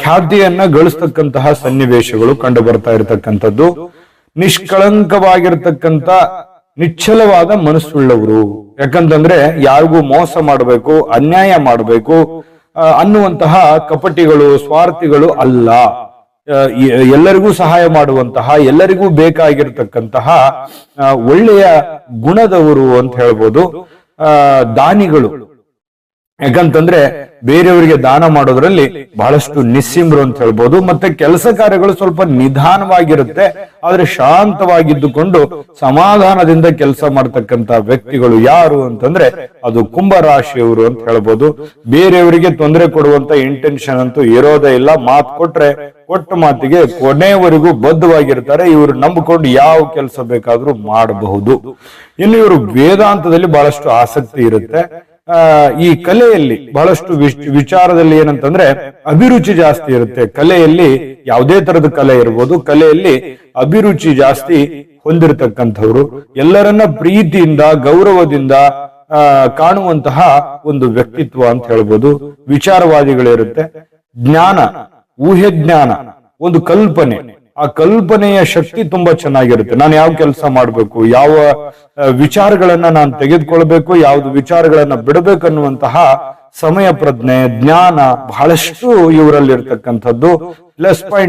ಖ್ಯಾತಿಯನ್ನ ಗಳಿಸ್ತಕ್ಕಂತಹ ಸನ್ನಿವೇಶಗಳು ಕಂಡು ಬರ್ತಾ ಇರತಕ್ಕಂಥದ್ದು. ನಿಷ್ಕಳಂಕವಾಗಿರ್ತಕ್ಕಂಥ ನಿಶ್ಚಲವಾದ ಮನಸ್ಸುಳ್ಳವರು. ಯಾಕಂತಂದ್ರೆ ಯಾರಿಗೂ ಮೋಸ ಮಾಡಬೇಕು, ಅನ್ಯಾಯ ಮಾಡಬೇಕು ಅನ್ನುವಂತಹ ಕಪಟಿಗಳು, ಸ್ವಾರ್ಥಿಗಳು ಅಲ್ಲ. ಎಲ್ಲರಿಗೂ ಸಹಾಯ ಮಾಡುವಂತಹ, ಎಲ್ಲರಿಗೂ ಬೇಕಾಗಿರ್ತಕ್ಕಂತಹ ಒಳ್ಳೆಯ ಗುಣದವರು ಅಂತ ಹೇಳ್ಬೋದು. ದಾನಿಗಳು. ಯಾಕಂತಂದ್ರೆ ಬೇರೆಯವರಿಗೆ ದಾನ ಮಾಡೋದ್ರಲ್ಲಿ ಬಹಳಷ್ಟು ನಿಸ್ಸಿಮ್ರು ಅಂತ ಹೇಳ್ಬೋದು, ಮತ್ತೆ ಕೆಲಸ ಕಾರ್ಯಗಳು ಸ್ವಲ್ಪ ನಿಧಾನವಾಗಿರುತ್ತೆ, ಆದ್ರೆ ಶಾಂತವಾಗಿದ್ದುಕೊಂಡು ಸಮಾಧಾನದಿಂದ ಕೆಲಸ ಮಾಡ್ತಕ್ಕಂತ ವ್ಯಕ್ತಿಗಳು ಯಾರು ಅಂತಂದ್ರೆ ಅದು ಕುಂಭ ರಾಶಿಯವರು ಅಂತ ಹೇಳ್ಬೋದು. ಬೇರೆಯವರಿಗೆ ತೊಂದರೆ ಕೊಡುವಂತ ಇಂಟೆನ್ಷನ್ ಅಂತೂ ಇರೋದೇ ಇಲ್ಲ. ಮಾತು ಕೊಟ್ರೆ ಕೊಟ್ಟ ಮಾತಿಗೆ ಕೊನೆಯವರೆಗೂ ಬದ್ಧವಾಗಿರ್ತಾರೆ. ಇವರು ನಂಬಿಕೊಂಡು ಯಾವ ಕೆಲಸ ಬೇಕಾದ್ರೂ ಮಾಡಬಹುದು. ಇನ್ನು ಇವರು ವೇದಾಂತದಲ್ಲಿ ಬಹಳಷ್ಟು ಆಸಕ್ತಿ ಇರುತ್ತೆ. ಈ ಕಲೆಯಲ್ಲಿ ಬಹಳಷ್ಟು ವಿಚ್- ವಿಚಾರದಲ್ಲಿ ಏನಂತಂದ್ರೆ ಅಭಿರುಚಿ ಜಾಸ್ತಿ ಇರುತ್ತೆ. ಕಲೆಯಲ್ಲಿ ಯಾವುದೇ ತರದ ಕಲೆ ಇರ್ಬೋದು. ಕಲೆಯಲ್ಲಿ ಅಭಿರುಚಿ ಜಾಸ್ತಿ ಹೊಂದಿರತಕ್ಕಂಥವ್ರು. ಎಲ್ಲರನ್ನ ಪ್ರೀತಿಯಿಂದ, ಗೌರವದಿಂದ ಕಾಣುವಂತಹ ಒಂದು ವ್ಯಕ್ತಿತ್ವ ಅಂತ ಹೇಳ್ಬೋದು. ವಿಚಾರವಾದಿಗಳಿರುತ್ತೆ. ಜ್ಞಾನ ಊಹೆ ಜ್ಞಾನ ಒಂದು ಕಲ್ಪನೆ. ಆ ಕಲ್ಪನೆಯ ಶಕ್ತಿ ತುಂಬಾ ಚೆನ್ನಾಗಿರುತ್ತೆ. ನಾನು ಯಾವ ಕೆಲಸ ಮಾಡಬೇಕು, ಯಾವ ವಿಚಾರಗಳನ್ನ ನಾನು ತೆಗೆದುಕೊಳ್ಬೇಕು, ಯಾವ್ದು ವಿಚಾರಗಳನ್ನ ಬಿಡಬೇಕು ಅನ್ನುವಂತಹ ಸಮಯ ಪ್ರಜ್ಞೆ ಜ್ಞಾನ ಬಹಳಷ್ಟು ಇವರಲ್ಲಿ ಇರ್ತಕ್ಕಂಥದ್ದು ಪ್ಲಸ್ ಪಾಯಿಂಟ್